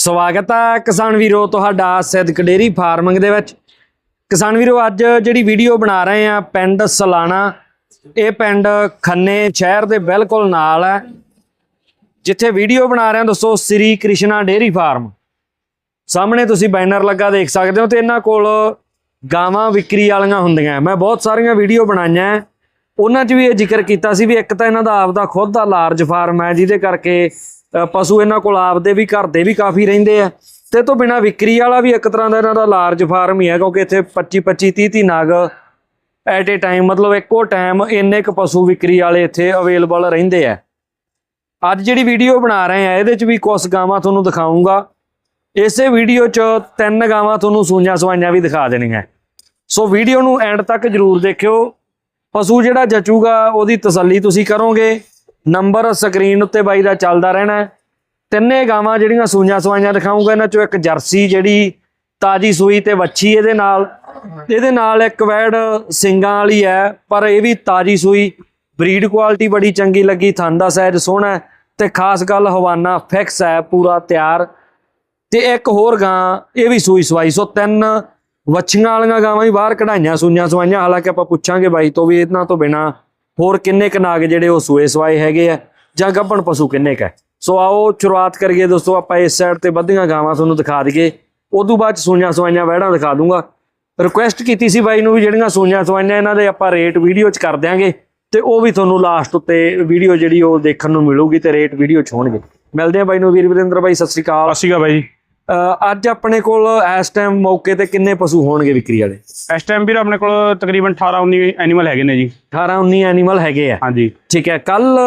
ਸਵਾਗਤ ਹੈ ਕਿਸਾਨ ਵੀਰੋ, ਤੁਹਾਡਾ ਸਿੱਧਕ ਡੇਰੀ ਫਾਰਮਿੰਗ ਦੇ ਵਿੱਚ। ਕਿਸਾਨ ਵੀਰੋ, ਅੱਜ ਜਿਹੜੀ ਵੀਡੀਓ ਬਣਾ ਰਹੇ ਆ ਪਿੰਡ ਸਲਾਣਾ, ਇਹ ਪਿੰਡ ਖੰਨੇ ਸ਼ਹਿਰ ਦੇ ਬਿਲਕੁਲ ਨਾਲ ਹੈ। ਜਿੱਥੇ ਵੀਡੀਓ ਬਣਾ ਰਹੇ ਹਾਂ ਦੋਸਤੋ, ਸ੍ਰੀ ਕ੍ਰਿਸ਼ਨਾ ਡੇਰੀ ਫਾਰਮ। ਸਾਹਮਣੇ ਤੁਸੀਂ ਬੈਨਰ ਲੱਗਾ ਦੇਖ ਸਕਦੇ ਹੋ ਤੇ ਇਹਨਾਂ ਕੋਲ ਗਾਵਾਂ ਵਿਕਰੀ ਵਾਲੀਆਂ ਹੁੰਦੀਆਂ। ਮੈਂ ਬਹੁਤ ਸਾਰੀਆਂ ਵੀਡੀਓ ਬਣਾਈਆਂ ਉਹਨਾਂ 'ਚ ਵੀ ਇਹ ਜ਼ਿਕਰ ਕੀਤਾ ਸੀ ਵੀ ਇੱਕ ਤਾਂ ਇਹਨਾਂ ਦਾ ਆਪਦਾ ਖੁਦ ਦਾ ਲਾਰਜ ਫਾਰਮ ਹੈ, ਜਿਹਦੇ ਕਰਕੇ ਪਸ਼ੂ ਇਹਨਾਂ ਕੋਲ ਆਪਦੇ ਵੀ, ਘਰ ਦੇ ਵੀ ਕਾਫੀ ਰਹਿੰਦੇ ਆ। ਤੇ ਤੋਂ ਬਿਨਾ ਵਿਕਰੀ ਵਾਲਾ ਵੀ ਇੱਕ ਤਰ੍ਹਾਂ ਦਾ ਇਹਨਾਂ ਦਾ ਲਾਰਜ ਫਾਰਮ ਹੀ ਹੈ, ਕਿਉਂਕਿ ਇੱਥੇ 25 25 30 30 ਨਾਗ ਐਟ ਏ ਟਾਈਮ ਮਤਲਬ ਇੱਕੋ ਟਾਈਮ ਇੰਨੇ ਕ ਪਸ਼ੂ ਵਿਕਰੀ ਵਾਲੇ ਇੱਥੇ ਅਵੇਲੇਬਲ ਰਹਿੰਦੇ ਆ। ਅੱਜ ਜਿਹੜੀ ਵੀਡੀਓ ਬਣਾ ਰਹੇ ਆ, ਇਹਦੇ 'ਚ ਵੀ ਕੁਝ ਗਾਵਾਂ ਤੁਹਾਨੂੰ ਦਿਖਾਉਂਗਾ ਇਸੇ ਵੀਡੀਓ 'ਚ ਤਿੰਨ ਗਾਵਾਂ ਤੁਹਾਨੂੰ ਸੂਈਆਂ ਸਵਾਈਆਂ ਵੀ ਦਿਖਾ ਦੇਣੀਆਂ। ਸੋ ਵੀਡੀਓ ਨੂੰ ਐਂਡ ਤੱਕ ਜਰੂਰ ਦੇਖਿਓ। ਪਸ਼ੂ ਜਿਹੜਾ ਜਚੂਗਾ, ਉਹਦੀ ਤਸੱਲੀ ਤੁਸੀਂ ਕਰੋਗੇ। ਨੰਬਰ ਸਕਰੀਨ ਉੱਤੇ ਬਾਈ ਦਾ ਚੱਲਦਾ ਰਹਿਣਾ ਤਿੰਨੇ ਗਾਵਾਂ ਜਿਹੜੀਆਂ ਸੂਈਆਂ ਸਵਾਈਆਂ ਦਿਖਾਉਂਗਾ ਇਹਨਾਂ 'ਚੋਂ ਇੱਕ ਜਰਸੀ ਜਿਹੜੀ ਤਾਜੀ ਸੂਈ ਤੇ ਵੱਛੀ ਇਹਦੇ ਨਾਲ। ਇਹਦੇ ਨਾਲ ਇੱਕ ਵੈੜ ਸਿੰਗਾਂ ਵਾਲੀ ਹੈ, ਪਰ ਇਹ ਵੀ ਤਾਜੀ ਸੂਈ। ਬਰੀਡ ਕੁਆਲਿਟੀ ਬੜੀ ਚੰਗੀ ਲੱਗੀ, ਥਣ ਦਾ ਸਾਈਜ਼ ਸੋਹਣਾ ਹੈ ਤੇ ਖਾਸ ਗੱਲ ਹਵਾਨਾ ਫਿਕਸ ਹੈ, ਪੂਰਾ ਤਿਆਰ। ਤੇ ਇੱਕ ਹੋਰ ਗਾਂ, ਇਹ ਵੀ ਸੂਈ ਸਵਾਈ। ਸੋ ਤਿੰਨ ਵੱਛੀਆਂ ਵਾਲੀਆਂ ਗਾਵਾਂ ਵੀ ਬਾਹਰ ਕਢਾਈਆਂ, ਸੂਈਆਂ ਸਵਾਈਆਂ। ਹਾਲਾਂਕਿ ਆਪਾਂ ਪੁੱਛਾਂਗੇ ਬਾਈ ਤੋਂ ਵੀ ਇਹਨਾਂ ਤੋਂ ਬਿਨਾ ਹੋਰ ਕਿੰਨੇ ਕ ਨਾਗ ਜਿਹੜੇ ਉਹ ਸੂਏ ਸਵਾਏ ਹੈਗੇ ਆ? ਜਾਂ ਗੱਭਣ ਪਸ਼ੂ ਕਿੰਨੇ ਕ ਹੈ ਸੋ ਆਓ ਸ਼ੁਰੂਆਤ ਕਰੀਏ ਦੋਸਤੋ, ਆਪਾਂ ਇਸ ਸਾਈਡ ਤੇ ਵੱਧੀਆਂ ਗਾਵਾਂ ਤੁਹਾਨੂੰ ਦਿਖਾ ਦਈਏ। ਉਦੋਂ ਬਾਅਦ 'ਚ ਸੂਈਆਂ ਸਵਾਈਆਂ ਵਹਿੜਾਂ ਦਿਖਾ ਦੂੰਗਾ। ਰਿਕੁਐਸਟ ਕੀਤੀ ਸੀ ਬਾਈ ਨੂੰ ਵੀ ਜਿਹੜੀਆਂ ਸੂਈਆਂ ਸਵਾਈਆਂ, ਇਹਨਾਂ ਦੇ ਆਪਾਂ ਰੇਟ ਵੀਡੀਓ 'ਚ ਕਰ ਦਿਆਂਗੇ ਤੇ ਉਹ ਵੀ ਤੁਹਾਨੂੰ ਲਾਸਟ ਉੱਤੇ ਵੀਡੀਓ ਜਿਹੜੀ ਉਹ ਦੇਖਣ ਨੂੰ ਮਿਲੂਗੀ ਤੇ ਰੇਟ ਵੀਡੀਓ 'ਚ ਹੋਣਗੇ। ਮਿਲਦੇ ਆ ਬਾਈ ਨੂੰ, ਵੀਰ ਵੀਰਿੰਦਰ ਬਾਈ, ਸਤਿ ਸ੍ਰੀ ਅਕਾਲ। ਸਤਿ ਸ਼੍ਰੀ ਅਕਾਲ ਬਾਈ ਜੀ। ਅੱਜ ਆਪਣੇ ਕੋਲ ਇਸ ਟਾਈਮ ਮੌਕੇ ਤੇ ਕਿੰਨੇ ਪਸ਼ੂ ਹੋਣਗੇ ਵਿਕਰੀ ਵਾਲੇ? ਇਸ ਟਾਈਮ ਵੀਰ ਆਪਣੇ ਕੋਲ ਤਕਰੀਬਨ 18 19 ਐਨੀਮਲ ਹੈਗੇ ਨੇ ਜੀ। 18 19 ਐਨੀਮਲ ਹੈਗੇ ਆ। ਹਾਂਜੀ। ਠੀਕ ਹੈ ਕੱਲ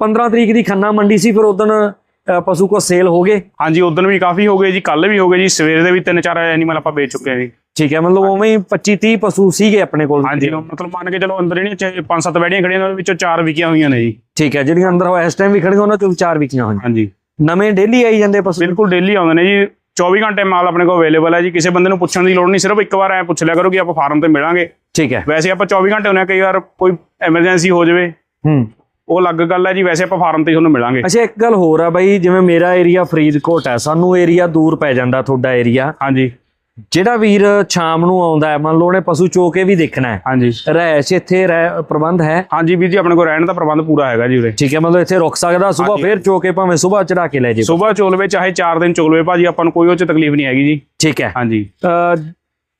15 ਤਰੀਕ ਦੀ ਖੰਨਾ ਮੰਡੀ ਸੀ ਫਿਰ ਉਦੋਂ ਪਸ਼ੂ ਕੋ ਸੇਲ ਹੋ ਗਏ। ਹਾਂਜੀ ਉਦੋਂ ਵੀ ਕਾਫੀ ਹੋ ਗਏ ਜੀ ਕੱਲ ਵੀ ਹੋ ਗਏ ਜੀ ਸਵੇਰ ਦੇ ਵੀ ਤਿੰਨ ਚਾਰ ਐਨੀਮਲ ਆਪਾਂ ਵੇਚ ਚੁੱਕੇ ਹਾਂ ਜੀ। ਠੀਕ ਹੈ ਮਤਲਬ ਉਵੇਂ ਹੀ 25 30 ਪਸ਼ੂ ਸੀਗੇ ਆਪਣੇ ਕੋਲ ਹਾਂਜੀ ਮਤਲਬ ਮੰਨ ਕੇ ਚਲੋ ਅੰਦਰ ਜਿਹੜੀਆਂ ਪੰਜ ਸੱਤ ਬੈੜੀਆਂ ਖੜੀਆਂ ਨੇ ਉਹਦੇ ਵਿੱਚੋਂ ਚਾਰ ਵਿਕੀਆਂ ਹੋਈਆਂ ਨੇ ਜੀ। ਠੀਕ ਹੈ ਜਿਹੜੀਆਂ ਅੰਦਰ ਇਸ ਟਾਈਮ ਵੀ ਖੜੀਆਂ ਉਹਨਾਂ ਚੋਂ ਚਾਰ ਵਿਕੀਆਂ ਹੋਈਆਂ। ਹਾਂਜੀ। ਨਵੇਂ ਡੇਲੀ ਆਈ ਜਾਂਦੇ ਪਸ਼ੂ? ਬਿਲਕੁਲ ਡੇਲੀ ਆਉਂਦੇ ਨੇ ਜੀ। 24 ਘੰਟੇ ਮਾਲ ਆਪਣੇ ਕੋਲ ਅਵੇਲੇਬਲ ਹੈ ਜੀ। ਕਿਸੇ ਬੰਦੇ ਨੂੰ ਪੁੱਛਣ ਦੀ ਲੋੜ ਨਹੀਂ ਸਿਰਫ ਇੱਕ ਵਾਰ ਐ ਪੁੱਛ ਲਿਆ ਕਰੋ ਕਿ ਆਪਾਂ ਫਾਰਮ ਤੇ ਮਿਲਾਂਗੇ। ਠੀਕ ਹੈ। ਵੈਸੇ ਆਪਾਂ 24 ਘੰਟੇ ਹੁੰਦੇ ਆ ਕਈ ਵਾਰ ਕੋਈ ਐਮਰਜੈਂਸੀ ਹੋ ਜਾਵੇ। ਹੂੰ। ਉਹ ਅਲੱਗ ਗੱਲ ਹੈ ਜੀ ਵੈਸੇ ਆਪਾਂ ਫਾਰਮ ਤੇ ਤੁਹਾਨੂੰ ਮਿਲਾਂਗੇ। ਅੱਛਾ ਇੱਕ ਗੱਲ ਹੋਰ ਆ ਬਾਈ ਜਿਵੇਂ ਮੇਰਾ ਏਰੀਆ ਫਰੀਦਕੋਟ ਹੈ ਸਾਨੂੰ ਏਰੀਆ ਦੂਰ ਪੈ ਜਾਂਦਾ ਤੁਹਾਡਾ ਏਰੀਆ ਹਾਂਜੀ। ਜਿਹੜਾ ਵੀਰ ਸ਼ਾਮ ਨੂੰ ਆਉਂਦਾ ਹੈ ਮੰਨ ਲਓ ਉਹਨੇ ਪਸ਼ੂ ਚੋ ਕੇ ਵੀ ਦੇਖਣਾ ਹੈ। ਹਾਂਜੀ। ਰਹਿਸ਼ ਇੱਥੇ ਰਹਿ ਪ੍ਰਬੰਧ ਹੈ। ਹਾਂਜੀ ਵੀਰ ਜੀ ਆਪਣੇ ਕੋਲ ਰਹਿਣ ਦਾ ਪ੍ਰਬੰਧ ਪੂਰਾ ਹੈਗਾ ਜੀ ਉਰੇ। ਠੀਕ ਹੈ ਮਤਲਬ ਇੱਥੇ ਰੁਕ ਸਕਦਾ ਸਵੇਰ। ਫੇਰ ਚੋ ਕੇ ਭਾਵੇਂ ਸਵੇਰ ਚੜਾ ਕੇ ਲੈ ਜੇ ਸਵੇਰ ਚੋਲਵੇ ਚਾਹੇ 4 ਦਿਨ ਚੋਲਵੇ ਭਾਜੀ ਆਪਾਂ ਨੂੰ ਕੋਈ ਉਹ ਚ ਤਕਲੀਫ ਨਹੀਂ ਹੈਗੀ ਜੀ। ਠੀਕ ਹੈ। ਹਾਂਜੀ।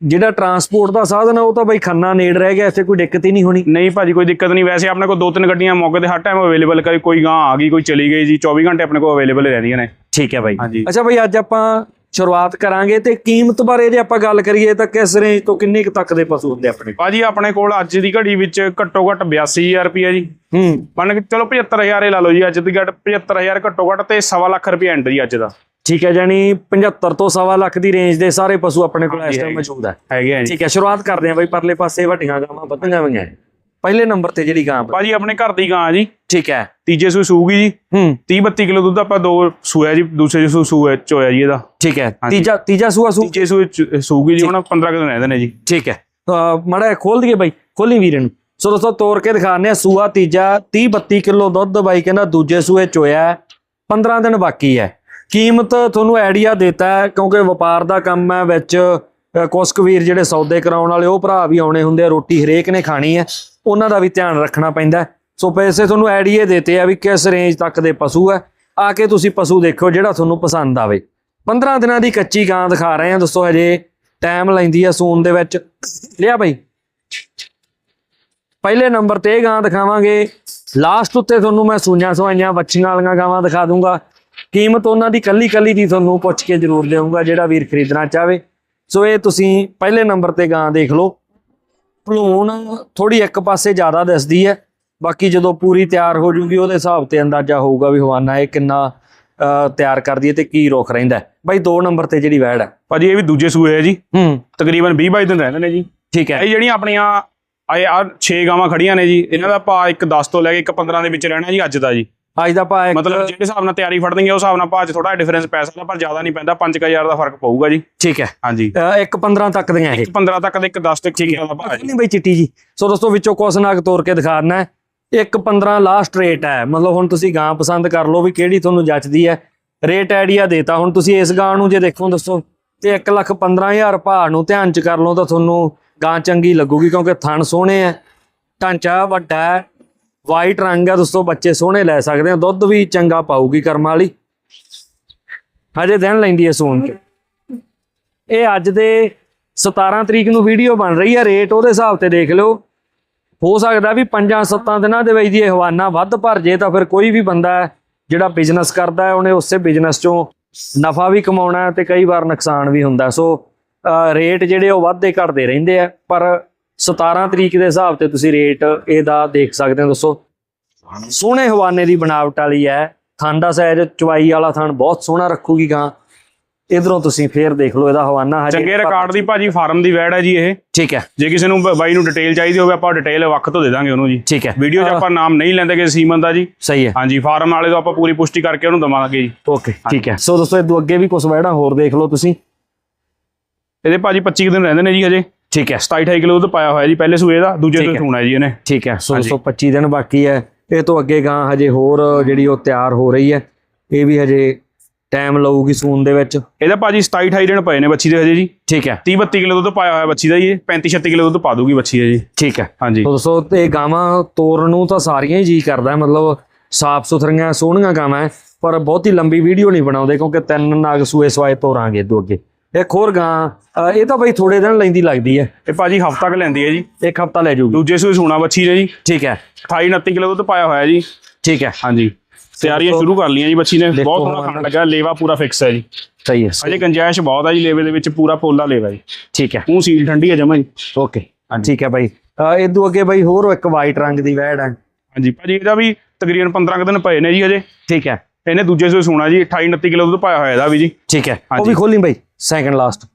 ਜਿਹੜਾ ਟਰਾਂਸਪੋਰਟ ਦਾ ਸਾਧਨ ਹੈ ਉਹ ਤਾਂ ਬਈ ਖੰਨਾ ਨੇੜ ਰਹਿ ਗਿਆ ਇੱਥੇ ਕੋਈ ਦਿੱਕਤ ਹੀ ਨਹੀਂ ਹੋਣੀ। ਨਹੀਂ ਭਾਜੀ ਕੋਈ ਦਿੱਕਤ ਨਹੀਂ। ਵੈਸੇ ਆਪਣੇ ਕੋਲ ਦੋ ਤਿੰਨ ਗੱਡੀਆਂ ਮੌਕੇ ਤੇ ਹਰ ਟਾਈਮ ਅਵੇਲੇਬਲ ਕਰੀ ਕੋਈ ਗਾਂ ਆ ਗਈ ਕੋਈ ਚਲੀ ਗਈ ਜੀ 24 ਘੰਟੇ ਆਪਣੇ ਕੋਲ ਅਵੇਲੇਬਲ ਰਹਿੰਦੀਆਂ ਨੇ। ਠੀਕ ਹੈ ਬਾਈ। ਅੱਛਾ ਬਈ ਅੱਜ ਆਪਾਂ ਸ਼ੁਰੂਆਤ ਕਰਾਂਗੇ ਤੇ ਕੀਮਤ ਬਾਰੇ ਜੇ ਆਪਾਂ ਗੱਲ ਕਰੀਏ ਤਾਂ ਕਿਸ ਰੇਂਜ ਤੋਂ ਕਿੰਨੇ ਕੁ ਤੱਕ ਦੇ ਪਸ਼ੂ ਹੁੰਦੇ ਆਪਣੇ ਭਾਜੀ ਆਪਣੇ ਕੋਲ ਅੱਜ ਦੀ ਘੜੀ ਵਿੱਚ ਘੱਟੋ ਘੱਟ 82000 ਰੁਪਏ ਜੀ। ਹੂੰ। ਮੰਨ ਕੇ ਚਲੋ 75000 ਹੀ ਲਾ ਲਓ ਜੀ ਅੱਜ ਦੀ ਘੜ 75000 ਘੱਟੋ ਘੱਟ ਤੇ ਸਵਾ ਲੱਖ ਰੁਪਏ ਐਂਟਰੀ ਅੱਜ ਦਾ। ਠੀਕ ਹੈ ਜਾਨੀ 75 ਤੋਂ ਸਵਾ ਲੱਖ ਦੀ ਰੇਂਜ ਦੇ ਸਾਰੇ ਪਸ਼ੂ ਆਪਣੇ ਕੋਲ ਇਸ ਟਾਈਮ। ਮੌਜੂਦ ਹੈ। ਹੈਗੇ ਆ ਜੀ। ਠੀਕ ਹੈ ਸ਼ੁਰੂਆਤ ਕਰਦੇ ਹਾਂ ਬਈ ਪਰਲੇ ਪਾਸੇ ਵੱਡੀਆਂ ਗਾਵਾਂ ਹੋਈਆਂ। ਹੈ। ਪਹਿਲੇ ਨੰਬਰ ਤੇ ਜਿਹੜੀ ਗਾਂ। ਭਾਜੀ ਆਪਣੇ ਘਰ ਦੀ ਗਾਂ ਜੀ। ਠੀਕ ਹੈ। ਤੀਜੇ ਸੂ ਸੂਗੀ ਜੀ। ਹੂੰ। 30 32 ਕਿਲੋ ਦੁੱਧ ਆਪਾਂ ਦੋ ਸੂਆ ਜੀ ਦੂਸਰੇ ਸੂ ਸੂਆ ਚੋਇਆ ਜੀ ਇਹਦਾ। ਠੀਕ ਹੈ। ਤੀਜਾ ਤੀਜਾ ਸੂਆ ਸੂ ਤੀਜੇ ਸੂ ਸੂਗੀ ਜੀ ਹੁਣ 15 ਕਿਲੋ ਰਹਿੰਦੇ ਨੇ ਜੀ। ਠੀਕ ਹੈ। ਮੜਾ ਖੋਲ ਦਈਏ ਬਾਈ। ਖੋਲੀ ਵੀਰੇ ਨੂੰ। ਸੋ ਦੋਸਤੋ ਤੋੜ ਕੇ ਦਿਖਾਉਂਦੇ ਆ ਸੂਆ ਤੀਜਾ। 30 32 ਕਿਲੋ ਦੁੱਧ ਬਾਈ ਕਹਿੰਦਾ ਦੂਜੇ ਸੂਏ ਚੋਇਆ ਹੈ। 15 ਦਿਨ ਬਾਕੀ ਹੈ। ਕੀਮਤ ਤੁਹਾਨੂੰ ਆਈਡੀਆ ਦਿੱਤਾ ਕਿਉਂਕਿ ਵਪਾਰ ਦਾ ਕੰਮ ਹੈ ਵਿੱਚ ਅ, ਕੁਛ ਕੁ ਵੀਰ ਜਿਹੜੇ ਸੌਦੇ ਕਰਾਉਣ ਵਾਲੇ ਉਹ ਭਰਾ ਵੀ ਆਉਣੇ ਹੁੰਦੇ ਆ ਰੋਟੀ ਹਰੇਕ ਨੇ ਖਾਣੀ ਹੈ। ਉਹਨਾਂ ਦਾ ਵੀ ਧਿਆਨ ਰੱਖਣਾ ਪੈਂਦਾ ਸੋ ਪੈਸੇ ਤੁਹਾਨੂੰ ਆਈਡੀਆ ਦਿੱਤੇ ਆ ਵੀ ਕਿਸ ਰੇਂਜ ਤੱਕ ਦੇ ਪਸ਼ੂ ਹੈ। ਆ ਕੇ ਤੁਸੀਂ ਪਸ਼ੂ ਦੇਖੋ ਜਿਹੜਾ ਤੁਹਾਨੂੰ ਪਸੰਦ ਆਵੇ। 15 ਦਿਨਾਂ ਦੀ ਕੱਚੀ ਗਾਂ ਦਿਖਾ ਰਹੇ ਆ ਦੱਸੋ ਹਜੇ। ਟਾਈਮ ਲੈਂਦੀ ਆ ਸੂਨ ਦੇ ਵਿੱਚ। ਲਿਆ ਬਈ। ਪਹਿਲੇ ਨੰਬਰ ਤੇ ਇਹ ਗਾਂ ਦਿਖਾਵਾਂਗੇ। ਲਾਸਟ ਉੱਤੇ ਤੁਹਾਨੂੰ ਮੈਂ ਸੂਈਆਂ ਸਵਾਈਆਂ ਬੱਚੀਆਂ ਵਾਲੀਆਂ ਗਾਵਾਂ ਦਿਖਾ ਦੂੰਗਾ। ਕੀਮਤ ਉਹਨਾਂ ਦੀ ਕੱਲੀ ਕੱਲੀ ਦੀ ਤੁਹਾਨੂੰ ਪੁੱਛ ਕੇ ਜ਼ਰੂਰ ਦੇਵਾਂਗਾ ਜਿਹੜਾ ਵੀਰ ਖਰੀਦਣਾ ਚਾਹਵੇ। ਸੋ ਇਹ ਤੁਸੀਂ ਪਹਿਲੇ ਨੰਬਰ ਤੇ ਗਾਂ ਦੇਖ ਲਓ। ਭਲੂਣ ਥੋੜੀ ਇੱਕ ਪਾਸੇ ਜ਼ਿਆਦਾ ਦਿਸਦੀ ਹੈ। ਬਾਕੀ ਜਦੋਂ ਪੂਰੀ ਤਿਆਰ ਹੋ ਜੂਗੀ ਉਹਦੇ ਹਿਸਾਬ ਤੇ ਅੰਦਾਜ਼ਾ ਹੋਊਗਾ ਵੀ ਹਵਾਨਾ ਇਹ ਕਿੰਨਾ ਤਿਆਰ ਕਰਦੀ ਹੈ ਤੇ ਕੀ ਰੁਖ ਰਹਿੰਦਾ। ਬਾਈ ਦੋ ਨੰਬਰ ਤੇ ਜਿਹੜੀ ਵੈੜ ਹੈ। ਭਾਜੀ ਇਹ ਵੀ ਦੂਜੇ ਸੂਏ ਹੈ ਜੀ। ਹੂੰ। ਤਕਰੀਬਨ 20 22 ਦਿਨ ਰਹਿੰਦੇ ਨੇ ਜੀ। ਠੀਕ ਹੈ। ਇਹ ਜਿਹੜੀਆਂ ਆਪਣੀਆਂ ਆ ਆ 6 ਗਾਵਾਂ ਖੜੀਆਂ ਨੇ ਜੀ ਇਹਨਾਂ ਦਾ ਭਾਅ ਇੱਕ 10 ਤੋਂ ਲੈ ਕੇ ਇੱਕ 15 ਦੇ ਵਿੱਚ ਰਹਿਣਾ ਜੀ ਅੱਜ ਦਾ ਜੀ। ਅੱਜ ਦਾ ਭਾਅ ਇੱਕ ਮਤਲਬ ਜਿਹੜੇ ਹਿਸਾਬ ਨਾਲ ਤਿਆਰੀ ਫੜਨਗੇ ਉਸ ਹਿਸਾਬ ਨਾਲ ਭਾਅ 'ਚ ਥੋੜਾ ਡਿਫਰੈਂਸ ਪੈ ਸਕਦਾ ਪਰ ਜ਼ਿਆਦਾ ਨਹੀਂ ਪੈਂਦਾ 5000 ਦਾ ਫ਼ਰਕ ਪਊਗਾ ਜੀ। ਠੀਕ ਹੈ। ਹਾਂਜੀ। ਇੱਕ 15 ਤੱਕ ਦੀਆਂ ਇਹ। 15 ਤੱਕ ਦੇ ਇੱਕ 10 ਤੱਕ ਠੀਕ ਹੈ। ਭਾਅ ਜੀ। ਨਹੀਂ ਬਈ ਚਿੱਟੀ ਜੀ। ਸੋ ਦੋਸਤੋ ਵਿੱਚੋਂ ਕੁਛ ਨਾਗ ਤੋੜ ਕੇ ਦਿਖਾਣਾ ਹੈ। ਇੱਕ 15 ਲਾਸਟ ਰੇਟ ਹੈ। ਮਤਲਬ ਹੁਣ ਤੁਸੀਂ ਗਾਂ ਪਸੰਦ ਕਰ ਲਓ ਵੀ ਕਿਹੜੀ ਤੁਹਾਨੂੰ ਜੱਚਦੀ ਹੈ। ਰੇਟ ਆਈਡੀਆ ਦੇਤਾ। ਹੁਣ ਤੁਸੀਂ ਇਸ ਗਾਂ ਨੂੰ ਜੇ ਦੇਖੋ ਦੱਸੋ ਤੇ 1 ਲੱਖ 15000 ਭਾਅ ਨੂੰ ਧਿਆਨ ਚ ਕਰ ਲਓ ਤਾਂ ਤੁਹਾਨੂੰ ਗਾਂ ਚੰਗੀ ਲੱਗੂਗੀ ਕਿਉਂਕਿ ਥਣ ਸੋਹਣੇ ਆ ਢਾਂਚਾ ਵੱਡਾ ਹੈ। ਵਾਈਟ ਰੰਗ ਹੈ ਦੋਸਤੋ, ਬੱਚੇ ਸੋਹਣੇ ਲੈ ਸਕਦੇ ਆ। ਦੁੱਧ ਵੀ ਚੰਗਾ ਪਾਊਗੀ ਕਰਮਾਂ ਵਾਲੀ। ਹਜੇ ਦਿਨ ਲੈਂਦੀ ਹੈ ਸੂਣ ਚ ਇਹ ਅੱਜ ਦੇ 17 ਤਰੀਕ ਨੂੰ ਵੀਡੀਓ ਬਣ ਰਹੀ ਹੈ ਰੇਟ ਉਹਦੇ ਹਿਸਾਬ ਤੇ ਦੇਖ ਲਿਓ। ਹੋ ਸਕਦਾ ਵੀ 5-7 ਦਿਨਾਂ ਦੇ ਵਿੱਚ ਦੀ ਇਹ ਹਵਾਨਾ ਵੱਧ ਭਰ ਜੇ ਤਾਂ ਫਿਰ ਕੋਈ ਵੀ ਬੰਦਾ ਜਿਹੜਾ ਬਿਜ਼ਨਸ ਕਰਦਾ ਉਹਨੇ ਉਸੇ ਬਿਜ਼ਨਸ ਚੋਂ ਨਫਾ ਵੀ ਕਮਾਉਣਾ ਹੈ ਤੇ ਕਈ ਵਾਰ ਨੁਕਸਾਨ ਵੀ ਹੁੰਦਾ। ਸੋ ਰੇਟ ਜਿਹੜੇ ਉਹ ਵੱਧਦੇ ਘਟਦੇ ਰਹਿੰਦੇ ਆ, ਪਰ 17 ਤਰੀਕ ਦੇ ਹਿਸਾਬ ਤੇ ਤੁਸੀਂ ਰੇਟ ਇਹਦਾ ਦੇਖ ਸਕਦੇ ਹੋ ਦੋਸਤੋ ਸੋਹਣੇ ਹਵਾਨੇ ਦੀ ਬਣਾਵਟ ਵਾਲੀ ਹੈ। ਥਣ ਦਾ ਸਾਈਜ਼ ਚਵਾਈ ਵਾਲਾ ਥਣ ਬਹੁਤ ਸੋਹਣਾ ਰੱਖੂਗੀ ਗਾਂ। ਇਧਰੋਂ ਤੁਸੀਂ ਫੇਰ ਦੇਖ ਲਓ ਇਹਦਾ ਹਵਾਨਾ ਹਜੇ ਚੰਗੇ ਰਿਕਾਰਡ ਦੀ ਭਾਜੀ ਫਾਰਮ ਦੀ ਵੈੜ ਹੈ ਜੀ ਇਹ। ਠੀਕ ਹੈ। ਜੇ ਕਿਸੇ ਨੂੰ ਬਾਈ ਨੂੰ ਡਿਟੇਲ ਚਾਹੀਦੀ ਹੋਵੇ ਆਪਾਂ ਡਿਟੇਲ ਵੱਖ ਤੋਂ ਦੇ ਦਾਂਗੇ ਉਹਨੂੰ ਜੀ। ਠੀਕ ਹੈ। ਵੀਡੀਓ 'ਚ ਆਪਾਂ ਨਾਮ ਨਹੀਂ ਲੈਂਦੇ ਕਿ ਸੀਮਨ ਦਾ ਜੀ। ਸਹੀ ਹੈ। ਹਾਂਜੀ ਫਾਰਮ ਵਾਲੇ ਤੋਂ ਆਪਾਂ ਪੂਰੀ ਪੁਸ਼ਟੀ ਕਰਕੇ ਉਹਨੂੰ ਦਵਾਂਗੇ ਜੀ। ਓਕੇ ਠੀਕ ਹੈ। ਸੋ ਦੋਸਤੋ ਇਦੋਂ ਅੱਗੇ ਵੀ ਕੁਝ ਵੈੜਾਂ ਹੋਰ ਦੇਖ ਲਓ ਤੁਸੀਂ। ਇਹਦੇ ਭਾਜੀ 25 ਕੁ ਦਿਨ ਰਹਿੰਦੇ ਨੇ ਜੀ ਹਜੇ। ਠੀਕ ਹੈ 27 28 ਕਿਲੋ ਦੁੱਧ ਪਾਇਆ ਹੋਇਆ ਜੀ ਪਹਿਲੇ ਸੂਏ ਦਾ ਦੂਜੇ ਤੋਂ। ਸੂਣਾ ਜੀ ਇਹਨੇ। ਠੀਕ ਹੈ ਸੋ ਹਾਂਜੀ। ਦੋਸਤੋ 25 ਦਿਨ ਬਾਕੀ ਹੈ ਇਹ ਤੋਂ ਅੱਗੇ ਗਾਂ ਹਜੇ ਹੋਰ ਜਿਹੜੀ ਉਹ ਤਿਆਰ ਹੋ ਰਹੀ ਹੈ ਇਹ ਵੀ ਹਜੇ ਟਾਈਮ ਲਊਗੀ ਸੂਨ ਦੇ ਵਿੱਚ। ਇਹਦਾ ਭਾਜੀ 27 28 ਦਿਨ ਪਏ ਨੇ ਬੱਚੀ ਦੇ ਹਜੇ ਜੀ। ਠੀਕ ਹੈ। 30 32 ਕਿਲੋ ਦੁੱਧ ਪਾਇਆ ਹੋਇਆ ਬੱਚੀ ਦਾ ਜੀ ਇਹ 35 36 ਕਿਲੋ ਦੁੱਧ ਪਾ ਦੂਗੀ ਬੱਚੀ ਹੈ ਜੀ। ਠੀਕ ਹੈ। ਹਾਂਜੀ। ਸੋ ਦੋਸਤੋ ਤੇ ਗਾਵਾਂ ਤੋਰਨ ਨੂੰ ਤਾਂ ਸਾਰੀਆਂ ਹੀ ਜੀ ਕਰਦਾ ਮਤਲਬ ਸਾਫ਼ ਸੁਥਰੀਆਂ ਸੋਹਣੀਆਂ ਗਾਵਾਂ ਹੈ, ਪਰ ਬਹੁਤੀ ਲੰਬੀ ਵੀਡੀਓ ਨਹੀਂ ਬਣਾਉਂਦੇ ਕਿਉਂਕਿ ਤਿੰਨ ਨਾਗ ਸੂਏ ਸਵਾਏ ਤੋਰਾਂਗੇ ਅੱਗੋਂ ਅੱਗੇ। ਇੱਕ ਹੋਰ ਗਾਂ ਅ, ਇਹ ਤਾਂ ਬਈ ਥੋੜੇ ਦਿਨ ਲੈਂਦੀ ਲੱਗਦੀ ਹੈ। ਇਹ ਭਾਜੀ ਹਫਤਾ ਕ ਲੈਂਦੀ ਹੈ ਜੀ। ਇੱਕ ਹਫਤਾ ਲੈ ਜਾਊਗੀ। ਦੂਜੇ ਸੂਏ ਸੂਣਾ ਬੱਚੀ ਨੇ ਜੀ। ਠੀਕ ਹੈ। 28 29 ਕਿਲੋ ਦੁੱਧ ਪਾਇਆ ਹੋਇਆ ਜੀ। ਠੀਕ ਹੈ। ਹਾਂਜੀ। ਤਿਆਰੀਆਂ ਸ਼ੁਰੂ ਕਰ ਲਈਆਂ ਜੀ ਬੱਚੀ ਨੇ। ਦੇਖੋ ਬਹੁਤ ਸੋਹਣਾ। ਖਾਣ ਲੱਗਾ ਲੇਵਾ ਪੂਰਾ ਫਿਕਸ ਹੈ ਜੀ। ਸਹੀ ਹੈ ਅਜੇ ਗੰਜਾਇਸ਼ ਬਹੁਤ ਹੈ ਜੀ ਲੇਵੇ ਦੇ ਵਿੱਚ ਪੂਰਾ ਪੋਲਾ ਲੇਵਾ ਜੀ। ਠੀਕ ਹੈ। ਮੂੰਹ ਸੀਲ ਠੰਡੀ ਹੈ ਜਮਾ ਜੀ। ਓਕੇ। ਠੀਕ ਹੈ ਬਾਈ। ਇਹ ਤੋਂ ਅੱਗੇ ਬਾਈ ਹੋਰ ਇੱਕ ਵਾਈਟ ਰੰਗ ਦੀ ਵੈੜ ਹੈ। ਹਾਂਜੀ। ਭਾਜੀ ਇਹਦਾ ਵੀ ਤਕਰੀਬਨ 15 ਕੁ ਦਿਨ ਪਏ ਨੇ ਜੀ ਅਜੇ। ਠੀਕ ਹੈ। ਇਹਨੇ ਦੂਜੇ ਸੂਏ ਸੂਣਾ ਜੀ 28 29 ਕਿਲੋ ਦੁੱਧ ਪਾਇਆ ਹੋਇਆ ਇਹਦਾ ਵੀ ਜੀ। ਠੀਕ ਹੈ ਉਹ। ਵੀ ਖੋਲੀ ਬਾਈ ਸੈਕੰਡ ਲਾਸਟ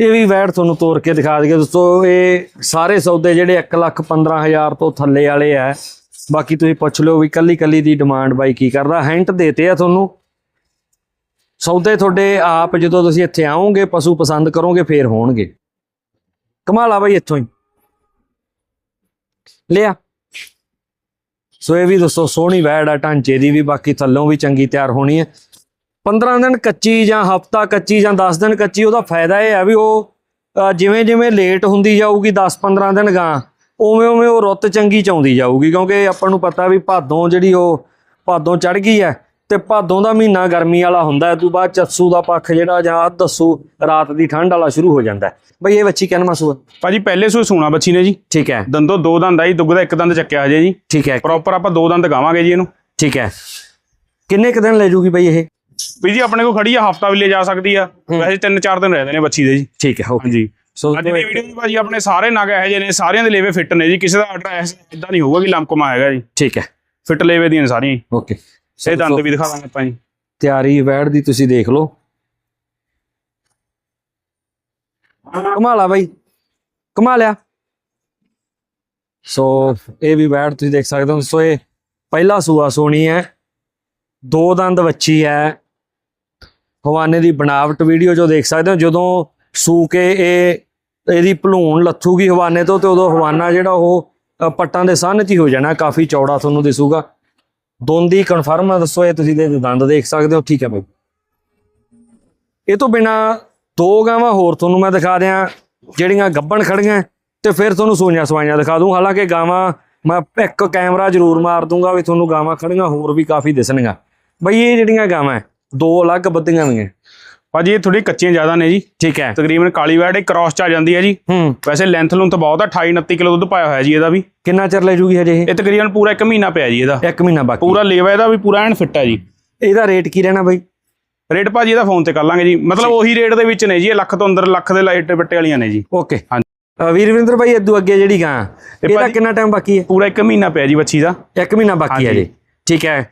ਇਹ ਵੀ ਵੈੜ ਤੁਹਾਨੂੰ ਤੋੜ ਕੇ ਦਿਖਾ ਦਈਏ ਦੋਸਤੋ ਇਹ ਸਾਰੇ ਸੌਦੇ ਜਿਹੜੇ 1 ਲੱਖ 15000 ਤੋਂ ਥੱਲੇ ਵਾਲੇ ਆ। ਬਾਕੀ ਤੁਸੀਂ ਪੁੱਛ ਲਿਓ ਵੀ ਕੱਲੀ ਕੱਲੀ ਦੀ ਡਿਮਾਂਡ ਬਾਈ ਕੀ ਕਰਦਾ ਹੈਂਟ ਦੇਤੇ ਆ ਤੁਹਾਨੂੰ। ਸੌਦੇ ਤੁਹਾਡੇ ਆਪ ਜਦੋਂ ਤੁਸੀਂ ਇੱਥੇ ਆਓਗੇ ਪਸ਼ੂ ਪਸੰਦ ਕਰੋਗੇ ਫੇਰ ਹੋਣਗੇ। ਕਮਾਲਾ ਬਾਈ ਇੱਥੋਂ ਹੀ। ਲਿਆ। ਸੋ ਇਹ ਵੀ ਦੱਸੋ, ਸੋਹਣੀ ਵੈੜ ਆ ਢਾਂਚੇ ਦੀ ਵੀ, ਬਾਕੀ ਥੱਲੋਂ ਵੀ ਚੰਗੀ ਤਿਆਰ ਹੋਣੀ ਹੈ। 15 ਦਿਨ ਕੱਚੀ ਜਾਂ ਹਫਤਾ ਕੱਚੀ ਜਾਂ 10 ਦਿਨ ਕੱਚੀ, ਉਹਦਾ ਫਾਇਦਾ ਇਹ ਆ ਵੀ ਉਹ ਜਿਵੇਂ ਜਿਵੇਂ ਲੇਟ ਹੁੰਦੀ ਜਾਊਗੀ 10-15 ਦਿਨ ਗਾਂ ਉਵੇਂ ਉਵੇਂ ਉਹ ਰੁੱਤ ਚੰਗੀ ਚਾਉਂਦੀ ਜਾਊਗੀ, ਕਿਉਂਕਿ ਆਪਾਂ ਨੂੰ ਪਤਾ ਵੀ ਭਾਦੋਂ ਜਿਹੜੀ ਉਹ, ਭਾਦੋਂ ਚੜ ਗਈ ਹੈ ਤੇ ਭਾਦੋਂ ਦਾ ਮਹੀਨਾ ਗਰਮੀ ਵਾਲਾ ਹੁੰਦਾ ਹੈ ਤੋਂ ਬਾਅਦ ਚੱਸੂ ਦਾ ਪੱਖ ਜਿਹੜਾ ਜਾਂ ਦੱਸੂ ਰਾਤ ਦੀ ਠੰਡ ਵਾਲਾ ਸ਼ੁਰੂ ਹੋ ਜਾਂਦਾ ਬਈ ਇਹ ਬੱਚੀ ਕਹਿਣਾ ਮਸੂ ਭਾਜੀ ਪਹਿਲੇ ਸੂਏ ਸੂਣਾ ਬੱਚੀ ਨੇ ਜੀ। ਠੀਕ ਹੈ। ਦੰਦੋਂ ਦੋ ਦੰਦ ਆਈ ਦੁੱਗ ਦਾ ਇੱਕ ਦੰਦ ਚੱਕਿਆ ਹਜੇ ਜੀ। ਠੀਕ ਹੈ। ਪ੍ਰੋਪਰ ਆਪਾਂ ਦੋ ਦੰਦ ਗਾਵਾਂਗੇ ਜੀ ਇਹਨੂੰ। ਠੀਕ ਹੈ। ਕਿੰਨੇ ਕੁ ਦਿਨ ਲੈ ਜੂਗੀ ਬਈ ਇਹ? ਵੀ ਜੀ ਆਪਣੇ ਕੋਲ ਖੜੀ ਆ ਹਫਤਾ ਵੀ ਲੈ ਜਾ ਸਕਦੀ ਆ। ਵੈਸੇ ਤਿੰਨ ਚਾਰ ਦਿਨ ਰਹਿੰਦੇ ਨੇ ਬੱਚੀ ਦੇ ਜੀ। ਠੀਕ ਹੈ ਓਕੇ। ਹਾਂਜੀ। ਸੋ ਅੱਜ ਦੀ ਵੀਡੀਓ ਵਿੱਚ ਭਾਜੀ ਆਪਣੇ ਸਾਰੇ ਨਗ ਇਹੋ ਜਿਹੇ ਨੇ ਸਾਰਿਆਂ ਦੇ ਲੇਵੇ ਫਿੱਟ ਨੇ ਜੀ। ਕਿਸੇ ਦਾ ਆਰਡਰ ਇਦਾਂ ਨਹੀਂ ਹੋਊਗਾ ਕਿ ਲੰਕਮਾ ਆਏਗਾ ਜੀ। ਠੀਕ ਹੈ। ਫਿੱਟ ਲੇਵੇ ਦੀਆਂ ਸਾਰੀਆਂ ਜੀ। ਓਕੇ। ਇਹ ਦੰਦ ਵੀ ਦਿਖਾ ਦਾਂਗੇ ਆਪਾਂ ਜੀ। ਤਿਆਰੀ ਵੈੜ ਦੀ ਤੁਸੀਂ ਦੇਖ ਲਓ। ਕਮਾਲਾ ਬਾਈ ਕਮਾ ਲਿਆ। ਸੋ ਇਹ ਵੀ ਵੈੜ ਤੁਸੀਂ ਦੇਖ ਸਕਦੇ ਹੋ। ਸੋ ਇਹ ਪਹਿਲਾ ਸੂਆ ਸੋਣੀ ਹੈ। ਦੋ ਦੰਦ ਵੱਛੀ ਹੈ। ਹਵਾਨੇ ਦੀ ਬਣਾਵਟ ਵੀਡੀਓ ਜੋ ਦੇਖ ਸਕਦੇ ਹੋ। ਜਦੋਂ ਸੂ ਕੇ ਇਹ ਇਹਦੀ ਭਲੂਣ ਲੱਥੂਗੀ ਹਵਾਨੇ ਤੋਂ ਤੇ ਉਦੋਂ ਹਵਾਨਾ ਜਿਹੜਾ ਉਹ ਪੱਟਾਂ ਦੇ ਸੰਨ 'ਚ ਹੀ ਹੋ ਜਾਣਾ। ਕਾਫੀ ਚੌੜਾ ਤੁਹਾਨੂੰ ਦਿਸੂਗਾ। ਦੋਂਦੀ ਕਨਫਰਮ ਆ ਦੱਸੋ, ਇਹ ਤੁਸੀਂ ਦੇ ਦੰਦ ਦੇਖ ਸਕਦੇ ਹੋ, ਠੀਕ ਹੈ ਬਾਈ। ਇਹ ਤੋਂ ਬਿਨਾ ਦੋ ਗਾਵਾਂ ਹੋਰ ਤੁਹਾਨੂੰ ਮੈਂ ਦਿਖਾ ਦਿਆਂ, ਜਿਹੜੀਆਂ ਗੱਬਣ ਖੜੀਆਂ, ਤੇ ਫਿਰ ਤੁਹਾਨੂੰ ਸੋਈਆਂ ਸਵਾਈਆਂ ਦਿਖਾ ਦੂੰ। ਹਾਲਾਂਕਿ ਗਾਵਾਂ ਮੈਂ ਇੱਕ ਕੈਮਰਾ ਜ਼ਰੂਰ ਮਾਰ ਦੂੰਗਾ ਵੀ ਤੁਹਾਨੂੰ ਗਾਵਾਂ ਖੜੀਆਂ, ਹੋਰ ਵੀ ਕਾਫੀ ਦਿਸਣਗੀਆਂ। ਬਈ ਇਹ ਜਿਹੜੀਆਂ ਗਾਵਾਂ ਦੋ ਅਲੱਗ ਬੱਧੀਆਂ ਨੇ। ਭਾਜੀ ਇਹ ਥੋੜੀ ਕੱਚੀਆਂ ਜ਼ਿਆਦਾ ਨੇ ਜੀ। ਠੀਕ ਹੈ। ਤਕਰੀਬਨ ਕਾਲੀ ਵੈੜ ਇਹ ਕ੍ਰਾਸ ਚ ਆ ਜਾਂਦੀ ਹੈ ਜੀ। ਹੂੰ। ਵੈਸੇ ਲੈਂਥ ਲੂੰਥ ਬਹੁਤ ਆ 28 29 ਕਿਲੋ ਦੁੱਧ ਪਾਇਆ ਹੋਇਆ ਜੀ ਇਹਦਾ ਵੀ। ਕਿੰਨਾ ਚਿਰ ਲੈ ਜੂਗੀ ਹਜੇ ਇਹ? ਤਕਰੀਬਨ ਪੂਰਾ ਇੱਕ ਮਹੀਨਾ ਪਿਆ ਜੀ ਇਹਦਾ। ਇਹ ਇੱਕ ਮਹੀਨਾ ਬਾਕੀ। ਪੂਰਾ ਲੇਵਾ ਇਹਦਾ ਵੀ ਪੂਰਾ ਐਨ ਫਿੱਟ ਹੈ ਜੀ। ਇਹਦਾ ਰੇਟ ਕੀ ਰਹਿਣਾ ਬਈ? ਰੇਟ ਭਾਜੀ ਇਹਦਾ ਫੋਨ ਤੇ ਕਰ ਲਾਂਗੇ ਜੀ। ਮਤਲਬ ਉਹੀ ਰੇਟ ਦੇ ਵਿੱਚ ਨੇ ਜੀ ਇਹ ਲੱਖ ਤੋਂ ਅੰਦਰ ਲੱਖ ਦੇ ਲਾਈਟ ਬੱਟੇ ਵਾਲੀਆਂ ਨੇ ਜੀ। ਓਕੇ। ਵੀਰਵਿੰਦਰ ਭਾਈ ਇਦੋਂ ਅੱਗੇ ਜਿਹੜੀ ਗਾਂ। ਇਹਦਾ ਕਿੰਨਾ ਟਾਈਮ ਬਾਕੀ ਹੈ? ਪੂਰਾ ਇੱਕ ਮਹੀਨਾ ਪਿਆ ਜੀ ਬੱਚੀ ਦਾ। ਇੱਕ ਮਹੀਨਾ ਬਾਕੀ ਹੈ। ਜੀ ਠੀਕ ਹੈ।